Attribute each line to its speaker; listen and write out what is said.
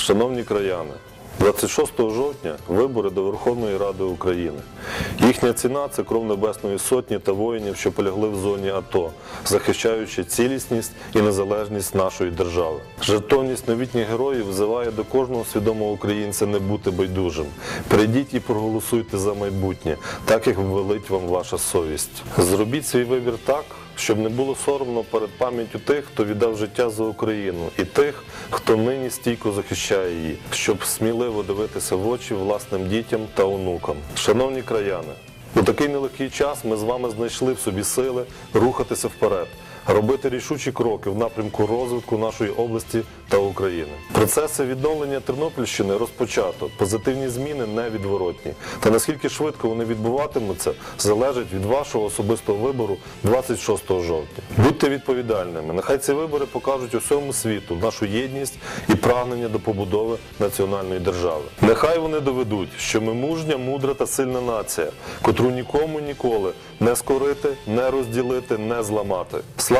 Speaker 1: Шановні краяни, 26 жовтня вибори до Верховної Ради України. Їхня ціна це кров Небесної Сотні та воїнів, що полягли в зоні АТО, захищаючи цілісність і незалежність нашої держави. Жертовність новітніх героїв взиває до кожного свідомого українця не бути байдужим. Прийдіть і проголосуйте за майбутнє, так як велить вам ваша совість. Зробіть свій вибір так, щоб не було соромно перед пам'яттю тих, хто віддав життя за Україну, і тих, хто нині стійко захищає її, щоб сміливо дивитися в очі власним дітям та онукам. Шановні краяни, у такий нелегкий час ми з вами знайшли в собі сили рухатися вперед, робити рішучі кроки в напрямку розвитку нашої області та України. Процеси відновлення Тернопільщини розпочато. Позитивні зміни невідворотні. Та наскільки швидко вони відбуватимуться, залежить від вашого особистого вибору 26 жовтня. Будьте відповідальними. Нехай ці вибори покажуть усьому світу нашу єдність і прагнення до побудови національної держави. Нехай вони доведуть, що ми мужня, мудра та сильна нація, котру нікому ніколи не скорити, не розділити, не зламати. Слава